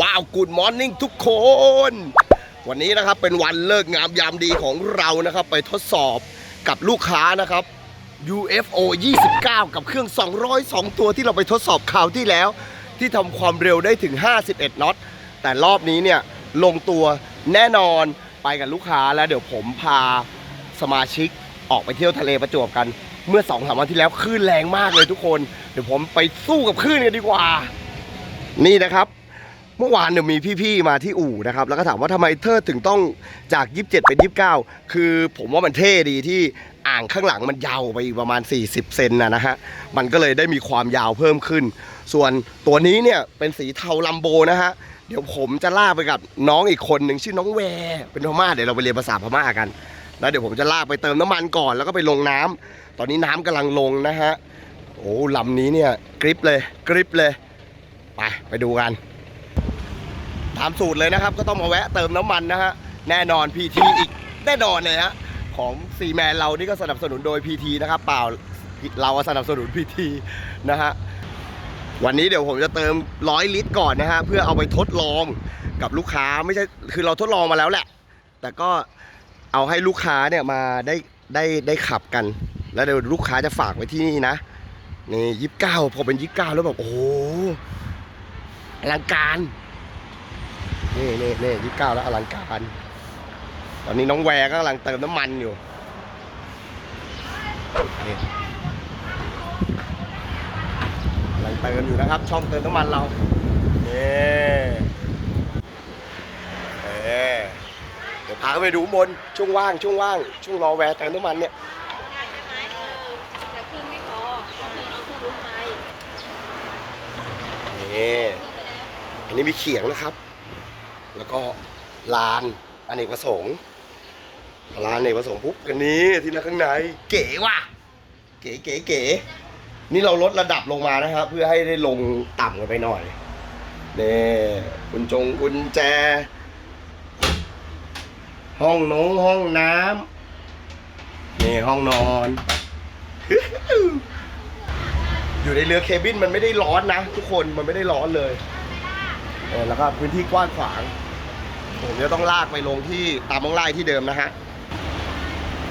ว้าวกูดมอร์นิ่งทุกคน วันนี้นะครับเป็นวันเลิกงามยามดีของเรานะครับ ไปทดสอบกับลูกค้านะครับ UFO 29 กับเครื่อง 202 ตัวที่เราไปทดสอบคราวที่แล้ว ที่ทำความเร็วได้ถึง 51 น็อต แต่รอบนี้เนี่ยลงตัวแน่นอนไปกับลูกค้าแล้วเดี๋ยวผมพาสมาชิกออกไปเที่ยวทะเลประจวบกัน เมื่อ2อสวันที่แล้วคลื่นแรงมากเลยทุกคน เดี๋ยวผมไปสู้กับคลื่นกันดีกว่า นี่นะครับ เมื่อวานเนี่ยมีพี่ๆมาที่อู่นะครับแล้วก็ถามว่าทำไมเทิดถึงต้องจาก 27 เป็น 29 คือผมว่ามันเท่ดีที่อ่างข้างหลังมันยาวไปอีกประมาณ 40 เซนนะนะฮะมันก็เลยได้มีความยาวเพิ่มขึ้น ส่วนตัวนี้เนี่ยเป็นสีเทาลัมโบนะฮะเดี๋ยวผมจะลากไปกับน้องอีกคนหนึ่งชื่อน้องแวร์เป็นพม่าเดี๋ยวเราไปเรียนภาษาพม่ากันแล้วเดี๋ยวผมจะลากไปเติมน้ำมันก่อนแล้วก็ไปลงน้ำตอนนี้น้ำกำลังลงนะฮะ โอ้ลำนี้เนี่ยกริปเลยกริปเลย ไป ไปดูกัน ตามสูตรเลยนะครับ ก็ต้องมาแวะเติมน้ำมันนะฮะแน่นอน PT อีกแน่นอนเลยฮะของซีแมนเรานี่ก็สนับสนุนโดย PT นะครับเปล่าเราสนับสนุน PT นะฮะวันนี้เดี๋ยวผมจะเติมร้อยลิตรก่อนนะฮะเพื่อเอาไปทดลองกับลูกค้าไม่ใช่คือเราทดลองมาแล้วแหละ แต่ก็เอาให้ลูกค้าเนี่ยมาได้ได้ได้ขับกัน แล้วเดี๋ยวลูกค้าจะฝากไว้ที่นี่นะนี่ยี่สิบเก้าพอเป็นยี่สิบเก้าแล้วแบบโอ้โหอลังการ นี่นี่นี่ยี่สิบเก้าแล้วอลังการ ตอนนี้น้องแวร์ก็กำลังเติมน้ำมันอยู่กำลังเติมอยู่นะครับ ช่องเติมน้ำมันเราเนี่เออเดี๋ยวพาไปดูบนช่วงว่างช่วงว่างช่วงรอแวร์เติมน้ำมันเนี่ยเนี่อันนี้มีเขียงนะครับ แล้วก็ลานอเนกประสงค์ลานอเนกประสงค์ปุ๊บกันนี้ที่นั่งข้างในเก๋ว่ะ เก๋เก๋เก๋นี่เราลดระดับลงมานะครับ เพื่อให้ได้ลงต่ำกันไปหน่อยนี่กุญจงกุญแจ ห้องนงห้องน้ำนี่ห้องนอน อยู่ในเรือเคบินมันไม่ได้ร้อนนะ ทุกคนมันไม่ได้ร้อนเลยเออแล้วก็พื้นที่กว้างขวาง ผมจะต้องลากไปลงที่ตามมองไล่ที่เดิมนะฮะ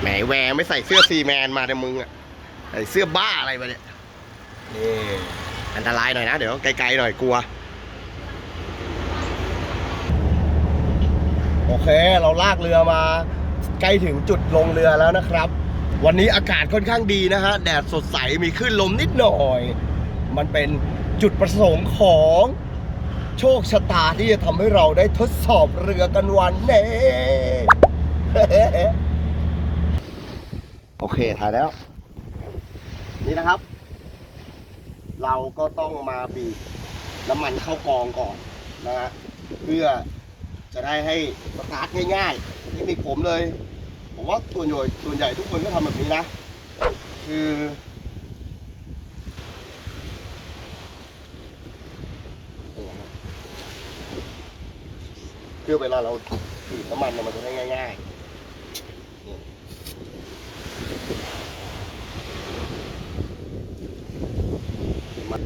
แหมแวร์ไม่ใส่เสื้อซีแมนมาแต่มึงอะใส่เสื้อบ้าอะไรมาเนี่ยนี่อันตรายหน่อยนะ เดี๋ยวไกลๆหน่อยกลัว โอเค เราลากเรือมาใกล้ถึงจุดลงเรือแล้วนะครับ วันนี้อากาศค่อนข้างดีนะฮะ แดดสดใสมีคลื่นลมนิดหน่อย มันเป็นจุดประสงค์ของ โชคชะตาที่จะทำให้เราได้ทดสอบเรือกันวันนี้โอเคถ่ายแล้ว นี่นะครับ เราก็ต้องมาบีบน้ำมันเข้ากองก่อนนะฮะเพื่อจะได้ให้สตาร์ทง่ายๆเทคนิคผมเลย ผมว่าส่วนใหญ่ส่วนใหญ่ทุกคนก็ทำแบบนี้นะ คือ พื่อเวลาเราบีบน้ำมันเนี่ยมันจะได้ง่ายๆมัน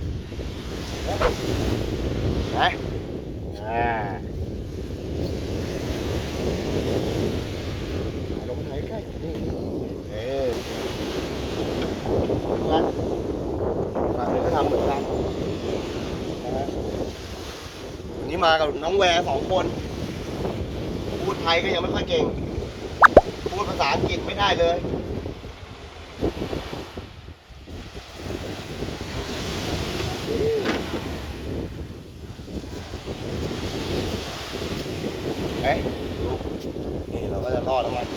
นะอ่าลงไหนใกล้นี่เออกันฝั่งนี้ก็ทำเหมือนกันนะฮะวันนี้มากับน้องแวร์สองคนพูด ไทยก็ยังไม่ค่อยเก่ง พูดภาษาอังกฤษไม่ได้เลย เอ๊ะนี่เราก็จะรอดแล้วมัน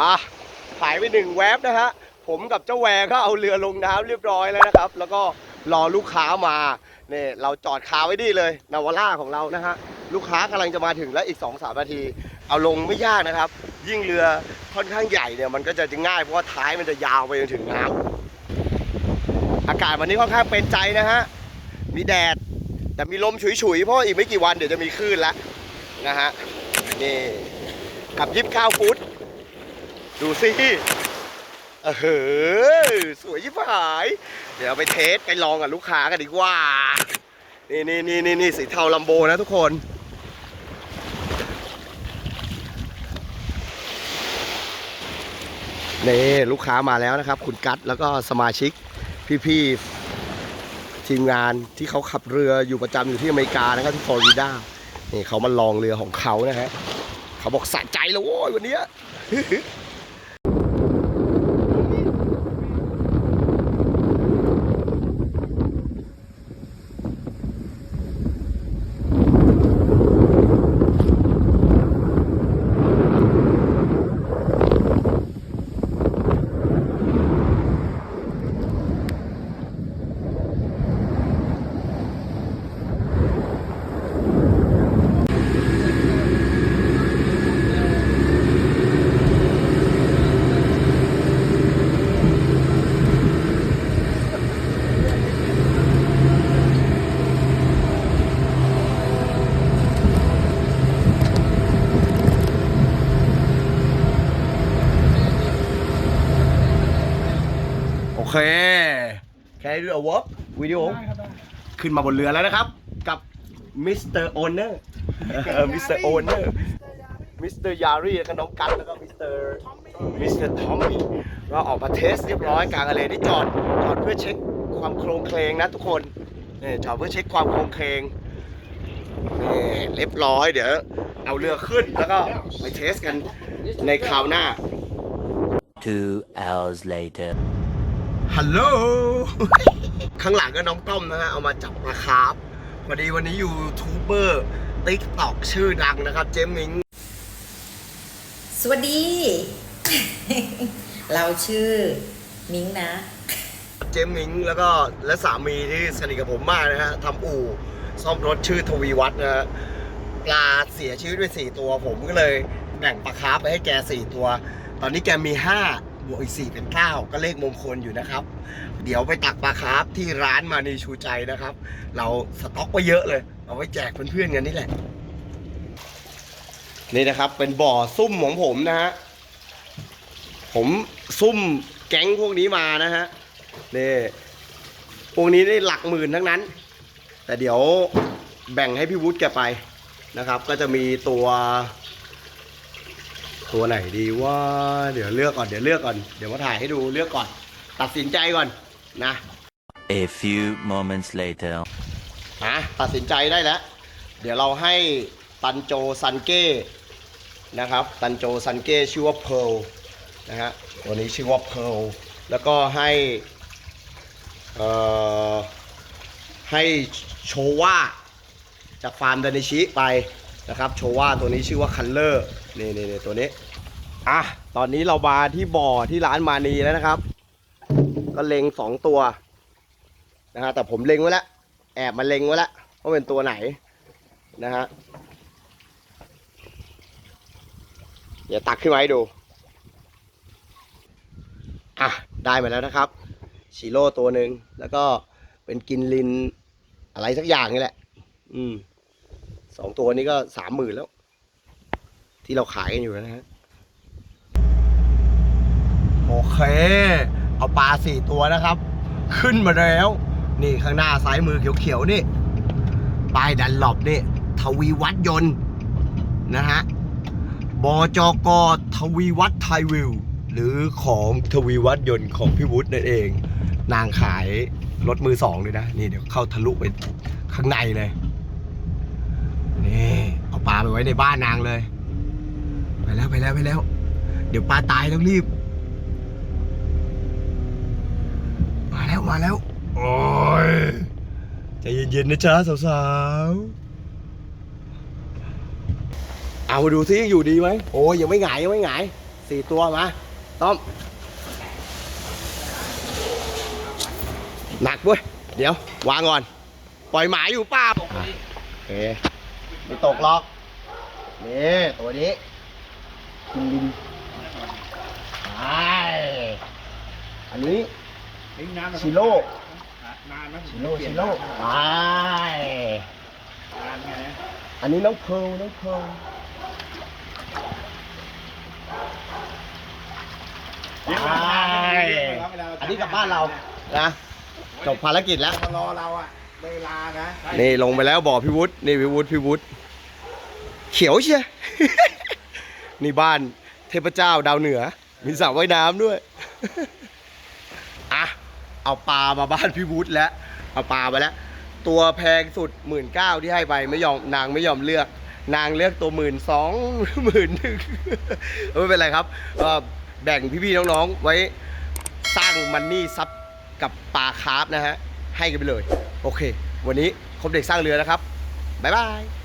อะหายไปหนึ่งแวบนะฮะผมกับเจ้าแวร์ก็เอาเรือลงน้ำเรียบร้อยแล้วนะครับ แล้วก็รอลูกค้ามาเนี่ยเราจอดคาไว้ดีเลยนาวาร่าของเรานะฮะลูกค้ากำลังจะมาถึงแล้วอีก2อสามนาที เอาลงไม่ยากนะครับ ยิ่งเรือค่อนข้างใหญ่เนี่ยมันก็จะง่ายเพราะว่าท้ายมันจะยาวไปจนถึงน้ำอากาศวันนี้ค่อนข้างเป็นใจนะฮะมีแดดแต่มีลมฉุยๆ เพราะอีกไม่กี่วันเดี๋ยวจะมีคลื่นแล้วนะฮะนี่กับยิบข้าวฟุต ดูสิเออสวยยิบหาย เดี๋ยวไปเทสไปลองกับลูกค้ากันดีกว่า นี่นี่นี่นี่นี่สีเทาลัมโบนะทุกคนนี่ลูกค้ามาแล้วนะครับ คุณกัตแล้วก็สมาชิกพี่ๆทีมงานที่เขาขับเรืออยู่ประจำอยู่ที่อเมริกานะครับที่ฟลอริดานี่เขามาลองเรือของเขานะฮะเขาบอกสะใจแล้วโว้ยวันนี้ เค แค่ดูอวอล์วิดีโอ ขึ้นมาบนเรือแล้วนะครับ กับมิสเตอร์โอเนอร์มิสเตอร์โอเนอร์มิสเตอร์ยารีแล้วก็น้องกันแล้วก็มิสเตอร์มิสเตอร์ทอมมี่ก็ออกมาเทสเรียบร้อยกลางทะเลที่จอดจอดเพื่อเช็คความโครงเคลงนะทุกคนนี่จอดเพื่อเช็คความโครงเคลงนี่เรียบร้อยเดี๋ยวเอาเรือขึ้นแล้วก็ไปเทสกันในคราวหน้า Two hours later. ฮัลโหล ข้างหลังก็น้องต้อมนะฮะ เอามาจับปลาคาร์ฟพอดีวันนี้ยูทูบเบอร์ติ๊กตอกชื่อดังนะครับ เจมิง สวัสดี เราชื่อมิงนะ เจมิงแล้วก็และสามีที่สนิทกับผมมากนะฮะทำอู่ซ่อมรถชื่อทวีวัฒน์นะฮะ ปลาเสียชีวิตไปสี่ตัวผมก็เลยแบ่งปลาคาร์ฟไปให้แกสี่ตัว ตอนนี้แกมีห้า บวกอีกสี่เป็นเก้าก็เลขมงคลอยู่นะครับ เดี๋ยวไปตักปลาคาร์ฟที่ร้านมานีชูใจนะครับ เราสต็อกไว้เยอะเลย เอาไว้แจกเพื่อนๆกันนี่แหละ นี่นะครับเป็นบ่อซุ่มของผมนะฮะ ผมซุ่มแก๊งพวกนี้มานะฮะนี่พวกนี้ได้หลักหมื่นทั้งนั้น แต่เดี๋ยวแบ่งให้พี่วุฒิแกไปนะครับ ก็จะมีตัว ตัวไหนดีว่าเดี๋ยวเลือกก่อนเดี๋ยวเลือกก่อนเดี๋ยวมาถ่ายให้ดูเลือกก่อน ตัดสินใจก่อนนะ A few moments later. ฮะตัดสินใจได้แล้ว เดี๋ยวเราให้ตันโจซันเก้นะครับ ตันโจซันเก้ชื่อว่าเพ r l นะฮะตัวนี้ชื่อว่าเพ r l แล้วก็ให้เอ่อให้โชว่าจากฟาร์มดานิชิไปนะครับ โชว่าตัวนี้ชื่อว่าคัลเลอร์ นี่นี่นี่ตัวนี้ อะ ตอนนี้เรามาที่บ่อที่ร้านมานีแล้วนะครับ ก็เล็งสองตัวนะฮะ แต่ผมเล็งไว้แล้ว แอบมาเล็งไว้แล้วว่าเป็นตัวไหนนะฮะ เดี๋ยวตักขึ้นมาให้ดู อะ ได้มาแล้วนะครับ ชิโร่ตัวหนึ่งแล้วก็เป็นกินลินอะไรสักอย่างนี่แหละ อืม สองตัวนี้ก็สามหมื่นแล้ว ที่เราขายกันอยู่นะฮะโอเค เอาปลาสี่ตัวนะครับ ขึ้นมาแล้ว นี่ข้างหน้าซ้ายมือเขียวๆนี่ป้ายดันหลบนี่ทวีวัฒยนต์นะฮะบจกทวีวัฒไทยวิว หรือของทวีวัฒยนต์ของพี่วุฒินั่นเอง นางขายรถมือสองเลยนะ นี่เดี๋ยวเข้าทะลุไปข้างในเลย นี่ เอาปลาไปไว้ในบ้านนางเลย แล้วไปแล้วไปแล้ว เดี๋ยวปลาตายต้องรีบ มาแล้วมาแล้ว โอ้ยใจเย็นๆนะจ๊ะสาวๆ เอาดูซิยังอยู่ดีไหมโอ้ยยังไม่หงายยังไม่หงายสี่ตัวมาต้อมหนักเว้ยเดี๋ยว วางก่อน ปล่อยหมาอยู่ปล่าโอเคไม่ตกหรอก นี่ ตัวนี้ กินดินไปอันนี้ชิโร่ชิโร่ชิโร่ไปอันนี้น้องเพร์ลน้องเพร์ลไปอันนี้กลับบ้านเรานะจบภารกิจแล้วรอเราอะเวลานะนี่ลงไปแล้วบอกพี่วุฒินี่พี่วุฒิพี่วุฒิเขียวเชีย นี่บ้านเทพเจ้าดาวเหนือ มีสระว่ายน้ำด้วย อะ เอาปลามาบ้านพี่วุฒิแล้ว เอาปลามาแล้ว ตัวแพงสุดหมื่นเก้าที่ให้ไปไม่ยอมนางไม่ยอมเลือก นางเลือกตัวหมื่นสองหมื่นหนึ่งไม่เป็นไรครับแบ่งพี่ๆน้องๆไว้สร้างมันนี่ซับกับปลาคาร์ฟนะฮะ ให้กันไปเลย โอเค วันนี้ครบเด็กสร้างเรือนะครับ บ๊ายบาย